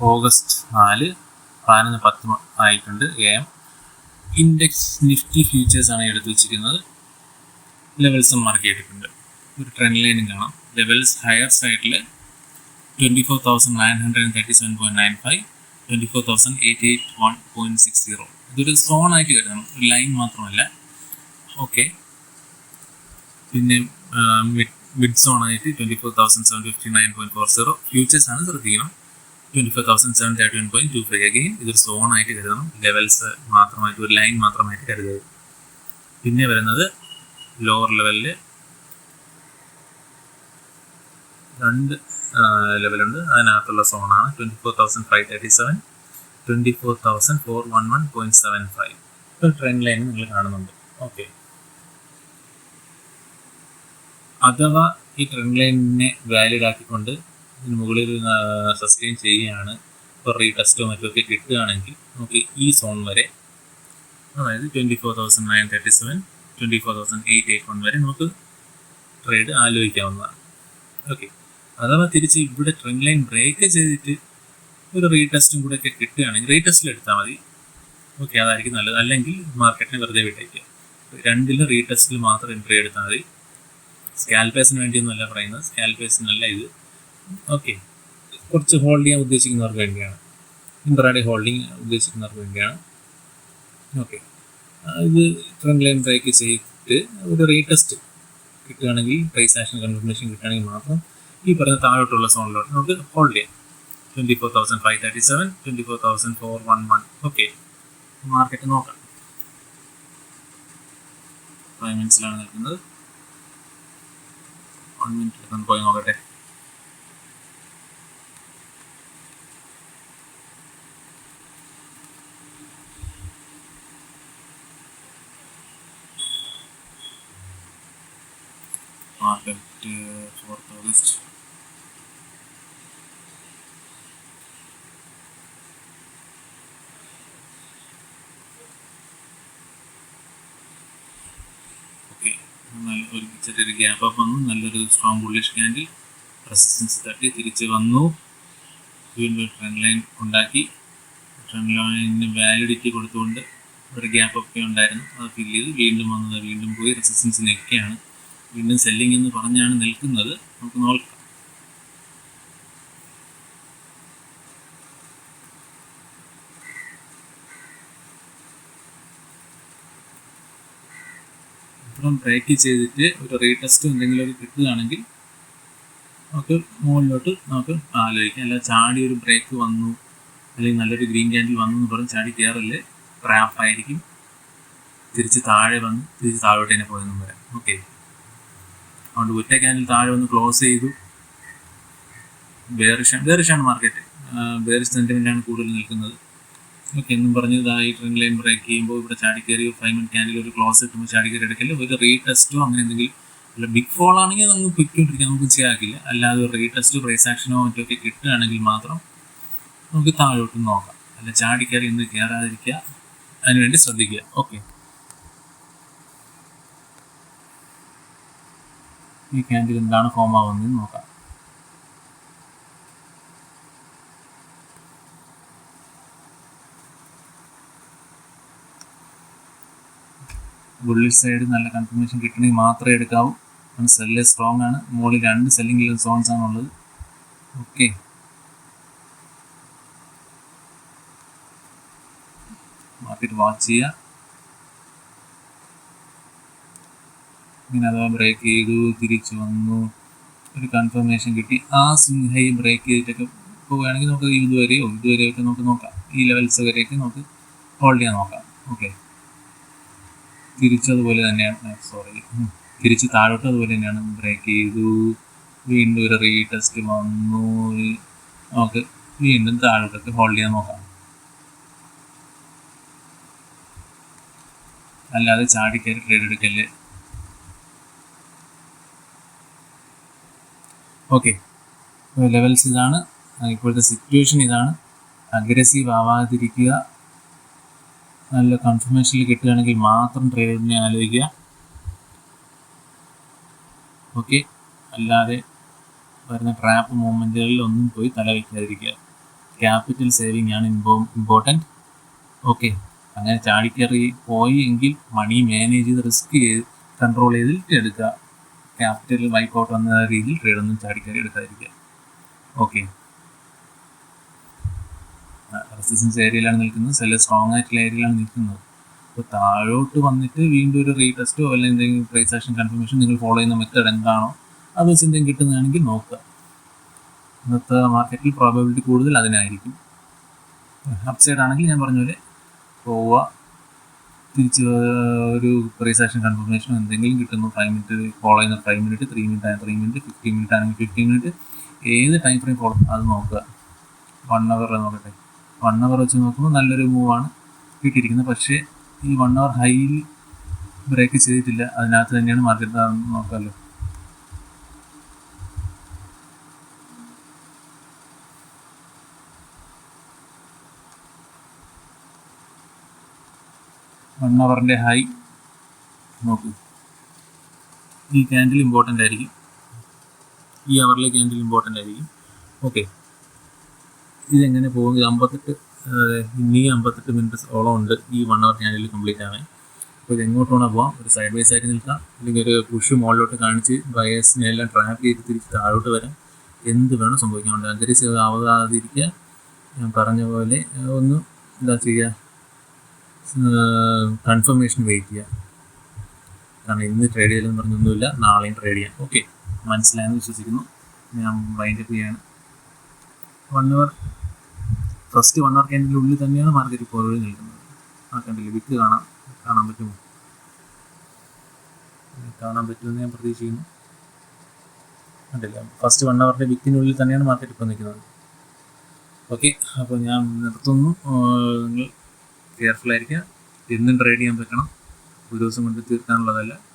August നാല് പതിനൊന്ന് പത്ത് ആയിട്ടുണ്ട് A M index Nifty futures ആണ് എടുത്തു വെച്ചിരിക്കുന്നത്. ലെവൽസും മാർക്ക് ചെയ്തിട്ടുണ്ട്. ഒരു ട്രെൻഡ് ലൈനും കാണാം. ലെവൽസ് ഹയർ സൈഡിൽ twenty four thousand nine hundred and thirty seven point nine five twenty four thousand eighty eight one point six zero ഇതൊരു സോൺ ആയിട്ട് കരുതണം. ഒരു ലൈൻ മാത്രമല്ല. ഓക്കെ പിന്നെ മിഡ് സോൺ ആയിട്ട് twenty four thousand seven fifty nine point four zero futures ആണ് ശ്രദ്ധിക്കണം. Twenty five thousand seven thirty one ഇതൊരു സോൺ ആയിട്ട് കരുതണം. ലെവൽസ് മാത്രമായിട്ട് ഒരു ലൈൻ മാത്രമായിട്ട് കരുതരുത് പിന്നെ വരുന്നത് ലോവർ ലെവലിൽ രണ്ട് ലെവലുണ്ട് അതിനകത്തുള്ള സോണാണ് twenty four thousand five thirty seven twenty four thousand four one one seven five ഇപ്പോൾ ട്രെൻഡ് ലൈൻ നിങ്ങൾ കാണുന്നുണ്ട്. ഓക്കെ അഥവാ ഈ ട്രെൻഡ് ലൈനിനെ വാലിഡ് ആക്കിക്കൊണ്ട് മുകളിൽ സസ്റ്റെയിൻ ചെയ്യുകയാണ്. ഇപ്പോൾ റീടെസ്റ്റോ മറ്റൊക്കെ കിട്ടുകയാണെങ്കിൽ നമുക്ക് ഈ സോൺ വരെ അതായത് twenty four thousand nine thirty seven twenty four thousand eight eight one വരെ നമുക്ക് ട്രേഡ് ആലോചിക്കാവുന്നതാണ്. ഓക്കെ അഥവാ തിരിച്ച് ഇവിടെ ട്രെൻഡ് ലൈൻ ബ്രേക്ക് ചെയ്തിട്ട് ഒരു റീടെസ്റ്റും കൂടെ ഒക്കെ കിട്ടുകയാണെങ്കിൽ റീടെസ്റ്റിൽ എടുത്താൽ മതി. ഓക്കെ അതായിരിക്കും നല്ലത്. അല്ലെങ്കിൽ മാർക്കറ്റിനെ വെറുതെ വിട്ടേക്കുക. രണ്ടിലും റീടെസ്റ്റിൽ മാത്രം എൻട്രി എടുത്താൽ മതി. സ്കാൽപേസിന് വേണ്ടിയൊന്നുമല്ല പറയുന്നത്. സ്കാൽപേസിനല്ല ഇത്. ഓക്കെ കുറച്ച് ഹോൾഡ് ചെയ്യാൻ ഉദ്ദേശിക്കുന്നവർക്ക് വേണ്ടിയാണ്. ഇൻട്രാഡേ ഹോൾഡിങ് ഉദ്ദേശിക്കുന്നവർക്ക് വേണ്ടിയാണ്. ഓക്കെ ഇത് ട്രെൻഡ് ലൈൻ ബ്രേക്ക് ചെയ്തിട്ട് ഒരു റീടെസ്റ്റ് കിട്ടുകയാണെങ്കിൽ പ്രൈസ് ആക്ഷൻ കൺഫർമേഷൻ കിട്ടുകയാണെങ്കിൽ മാത്രം ഈ പറഞ്ഞ താഴോട്ടുള്ള സോണിലോട്ട് നമുക്ക് ഹോൾഡ് ചെയ്യാം. Twenty four thousand five thirty seven twenty four thousand four one one okay market നോക്കാം ഫൈവ് മിനിറ്റ്സിലാണ് നിൽക്കുന്നത് വൺ മിനിറ്റ് പോയി നോക്കട്ടെ. ഫോർത്ത് ഓഗസ്റ്റ് ഓക്കെ നല്ല ഒരു ചെറിയൊരു ഗ്യാപ്പ് അപ്പ് വന്നു. നല്ലൊരു സ്ട്രോങ് ബുള്ളിഷ് ക്യാൻഡിൽ റെസിസ്റ്റൻസ് തട്ടി തിരിച്ച് വന്നു. വീണ്ടും ട്രെൻഡ് ലൈൻ ഉണ്ടാക്കി. ട്രെൻഡ് ലൈനിന് വാലിഡിറ്റി കൊടുത്തുകൊണ്ട് ഒരു ഗ്യാപ്പ് ഒക്കെ ഉണ്ടായിരുന്നു. അത് ഫിൽ ചെയ്ത് വീണ്ടും വന്നത് വീണ്ടും പോയി റെസിസ്റ്റൻസ് നിൽക്കുകയാണ് വീണ്ടും സെല്ലിംഗ് എന്ന് പറഞ്ഞാണ് നിൽക്കുന്നത്. നമുക്ക് നോക്കാം. ഇപ്പം ബ്രേക്ക് ചെയ്തിട്ട് ഒരു റീടെസ്റ്റ് എന്തെങ്കിലും ഒരു കിട്ടുകയാണെങ്കിൽ നമുക്ക് മുകളിലോട്ട് നമുക്ക് ആലോചിക്കാം. അല്ല ചാടി ഒരു ബ്രേക്ക് വന്നു. അല്ലെങ്കിൽ നല്ലൊരു ഗ്രീൻ ക്യാൻഡിൽ വന്നു എന്ന് പറഞ്ഞ് ചാടി കയറല്ലേ ട്രാഫായിരിക്കും തിരിച്ച് താഴെ വന്ന് തിരിച്ച് താഴോട്ട് തന്നെ പോയെന്നും വരാം ഓക്കെ അതുകൊണ്ട് ഒറ്റ ക്യാൻഡിൽ താഴെ ഒന്ന് ക്ലോസ് ചെയ്തു. ബേറിഷ് ബേറിഷാണ് മാർക്കറ്റ് ബേറിഷ് സെന്റിമെന്റാണ് കൂടുതൽ നിൽക്കുന്നത്. ഓക്കെ എന്നും പറഞ്ഞ് ഇതാ ഈ ട്രെൻഡ് ലൈൻ ബ്രേക്ക് ചെയ്യുമ്പോൾ ഇവിടെ ചാടി കയറി ഫൈവ് മിനിറ്റ് ക്യാൻഡിൽ ഒരു ക്ലോസ് കിട്ടുമ്പോൾ കയറി എടുക്കില്ല ഒരു റീടെസ്റ്റോ അങ്ങനെ എന്തെങ്കിലും അല്ല ബിഗ് ഫോൾ ആണെങ്കിൽ നമുക്ക് പൊയ്ക്കൊണ്ടിരിക്കാൻ നമുക്ക് ചെയ്യാക്കില്ല അല്ലാതെ ഒരു റീടെസ്റ്റോ പ്രൈസ് ആക്ഷനോ മറ്റോ ഒക്കെ കിട്ടുകയാണെങ്കിൽ മാത്രം നമുക്ക് താഴോട്ട് നോക്കാം. അല്ല ചാടി കയറി ഇന്ന് കയറാതിരിക്കുക അതിനുവേണ്ടി ശ്രദ്ധിക്കുക. ഓക്കെ. ഈ ക്യാൻഡിൽ എന്താണ് ഫോം ആവുന്നത് നോക്കാം. ബുള്ളിഷ് സൈഡ് നല്ല കൺഫർമേഷൻ കിട്ടണമെങ്കിൽ മാത്രമേ എടുക്കാവൂ. കാരണം സെല്ല് സ്ട്രോങ് ആണ്. മുകളിൽ രണ്ട് സെല്ലിംഗ് സോൺസ് ആണുള്ളത്. ഓക്കെ മാർക്കറ്റ് വാച്ച് ചെയ്യുക. ഇങ്ങനെ അഥവാ ബ്രേക്ക് ചെയ്തു തിരിച്ചു വന്നു ഒരു കൺഫർമേഷൻ കിട്ടി. ആ സ്വിംഗ് ബ്രേക്ക് ചെയ്തിട്ടൊക്കെ പോവുകയാണെങ്കിൽ നമുക്ക് ഇതുവരെയോ ഇതുവരെയൊക്കെ നമുക്ക് നോക്കാം. ഈ ലെവൽസ് വരെയൊക്കെ നമുക്ക് ഹോൾഡ് ചെയ്യാൻ നോക്കാം. ഓക്കെ തിരിച്ചതുപോലെ തന്നെയാണ്. സോറി തിരിച്ച് താഴോട്ട് അതുപോലെ തന്നെയാണ്. ബ്രേക്ക് ചെയ്തു. വീണ്ടും ഒരു റീടെസ്റ്റ് വന്നു. നമുക്ക് വീണ്ടും താഴോട്ടൊക്കെ ഹോൾഡ് ചെയ്യാൻ നോക്കാം. അല്ലാതെ ചാടിക്കയറി ട്രേഡ് എടുക്കല്ലേ? ഓക്കെ ലെവൽസ് ഇതാണ്. ഇപ്പോഴത്തെ സിറ്റുവേഷൻ ഇതാണ്. അഗ്രസീവ് ആവാതിരിക്കുക. നല്ല കൺഫർമേഷനിൽ കിട്ടുകയാണെങ്കിൽ മാത്രം ട്രേഡിനെ ആലോചിക്കുക. ഓക്കെ അല്ലാതെ വരുന്ന ട്രാപ്പ് മൂവ്മെന്റുകളിൽ ഒന്നും പോയി തല വയ്ക്കാതിരിക്കുക ക്യാപിറ്റൽ സേവിങ് ആണ് ഇമ്പോ ഇമ്പോർട്ടന്റ് ഓക്കെ അങ്ങനെ ചാടിക്കറി പോയി എങ്കിൽ മണി മാനേജ് ചെയ്ത് റിസ്ക് ചെയ്ത് കൺട്രോൾ ചെയ്തിട്ട് എടുക്കുക. ക്യാപിറ്റൽ വൈപ്പ് ഔട്ട് വന്ന രീതിയിൽ ട്രേഡ് ഒന്നും ചാടിക്കയറി എടുക്കാതിരിക്കുക. ഓക്കെ റെസിസ്റ്റൻസ് ഏരിയയിലാണ് നിൽക്കുന്നത്. സെല്ല സ്ട്രോങ് ആയിട്ടുള്ള ഏരിയയിലാണ് നിൽക്കുന്നത്. അപ്പോൾ താഴോട്ട് വന്നിട്ട് വീണ്ടും ഒരു റീടെസ്റ്റോ അല്ലെങ്കിൽ എന്തെങ്കിലും പ്രൈസ് ആക്ഷൻ കൺഫർമേഷൻ നിങ്ങൾ ഫോളോ ചെയ്യുന്ന മെത്തേഡ് എന്താണോ അത് വെച്ച് എന്തെങ്കിലും കിട്ടുന്നതാണെങ്കിൽ നോക്കുക. ഇന്നത്തെ മാർക്കറ്റിൽ പ്രോബബിലിറ്റി കൂടുതൽ അതിനായിരിക്കും. അപ്സൈഡ് ആണെങ്കിൽ ഞാൻ പറഞ്ഞ പോലെ പോവുക. തിരിച്ച് ഒരു ആക്ഷൻ കൺഫർമേഷൻ എന്തെങ്കിലും കിട്ടുന്നു ഫൈവ് മിനിറ്റ് ഫോളോ ചെയ്യുന്ന ഫൈവ് മിനിറ്റ് ത്രീ മിനിറ്റ് ആണ് ത്രീ മിനിറ്റ് ഫിഫ്റ്റീൻ മിനിറ്റ് ആണെങ്കിൽ ഫിഫ്റ്റീൻ മിനിറ്റ് ഏത് ടൈം ഫ്രെയിം ഫോളോ അത് നോക്കുക. വൺ അവർ നോക്കട്ടെ. വൺ അവർ വെച്ച് നോക്കുമ്പോൾ നല്ലൊരു മൂവാണ് കിട്ടിയിരിക്കുന്നത്. പക്ഷേ ഈ വൺ അവർ ഹൈയിൽ ബ്രേക്ക് ചെയ്തിട്ടില്ല. അതിനകത്ത് തന്നെയാണ് മാർക്കറ്റ് നോക്കാമല്ലോ വൺ അവറിന്റെ ഹൈ നോക്കൂ. ഈ ക്യാൻഡിൽ ഇമ്പോർട്ടന്റ് ആയിരിക്കും. ഈ അവറിലെ ക്യാൻഡിൽ ഇമ്പോർട്ടന്റ് ആയിരിക്കും. ഓക്കെ ഇതെങ്ങനെ പോകും ഇത് അമ്പത്തെട്ട് ഇനി അമ്പത്തെട്ട് മിനിറ്റ്സ് ഓളം ഉണ്ട്. ഈ വൺ അവർ ക്യാൻഡിൽ കംപ്ലീറ്റ് ആവാൻ. അപ്പോൾ ഇത് എങ്ങോട്ട് വേണം പോവാം. ഒരു സൈഡ് ബൈ സൈഡ് നിൽക്കാം. അല്ലെങ്കിൽ ഒരു പുഷ് മുകളിലോട്ട് കാണിച്ച് ബയേഴ്സിനെ എല്ലാം ട്രാപ്പ് ചെയ്ത് തിരിച്ച് താഴോട്ട് വരാം. എന്ത് വേണം സംഭവിക്കാൻ ഉണ്ട് അഗ്രസീവ് ആവാതിരിക്കുക ഞാൻ പറഞ്ഞ പോലെ ഒന്ന് എന്താ ചെയ്യുക കൺഫർമേഷൻ വെയിറ്റ് ചെയ്യുക കാരണം ഇന്ന് ട്രേഡ് ചെയ്യലെന്ന് പറഞ്ഞൊന്നുമില്ല നാളെയും ട്രേഡ് ചെയ്യാം. ഓക്കെ മനസ്സിലായെന്ന് വിശ്വസിക്കുന്നു. ഞാൻ വൈൻഡപ്പ് ചെയ്യാണ്. One hour first one hour ക്യാൻഡിന്റെ ഉള്ളിൽ തന്നെയാണ് മാർക്കറ്റ് പോയി നിൽക്കുന്നത്. ആ കണ്ടില്ല വിക്ക് കാണാം കാണാൻ പറ്റുമോ? കാണാൻ പറ്റുമെന്ന് ഞാൻ പ്രതീക്ഷിക്കുന്നു. കണ്ടില്ല ഫസ്റ്റ് വൺ അവറിന്റെ വിക്കിനുള്ളിൽ തന്നെയാണ് മാർക്കറ്റ് ഇപ്പോൾ നിൽക്കുന്നത്. ഓക്കെ അപ്പോൾ ഞാൻ നിർത്തുന്നു. നിങ്ങൾ കെയർഫുൾ ആയിരിക്കുക. എന്നും ട്രേഡ് ചെയ്യാൻ വെക്കണം. ഒരു ദിവസം കൊണ്ട് തീർക്കാനുള്ളതല്ല.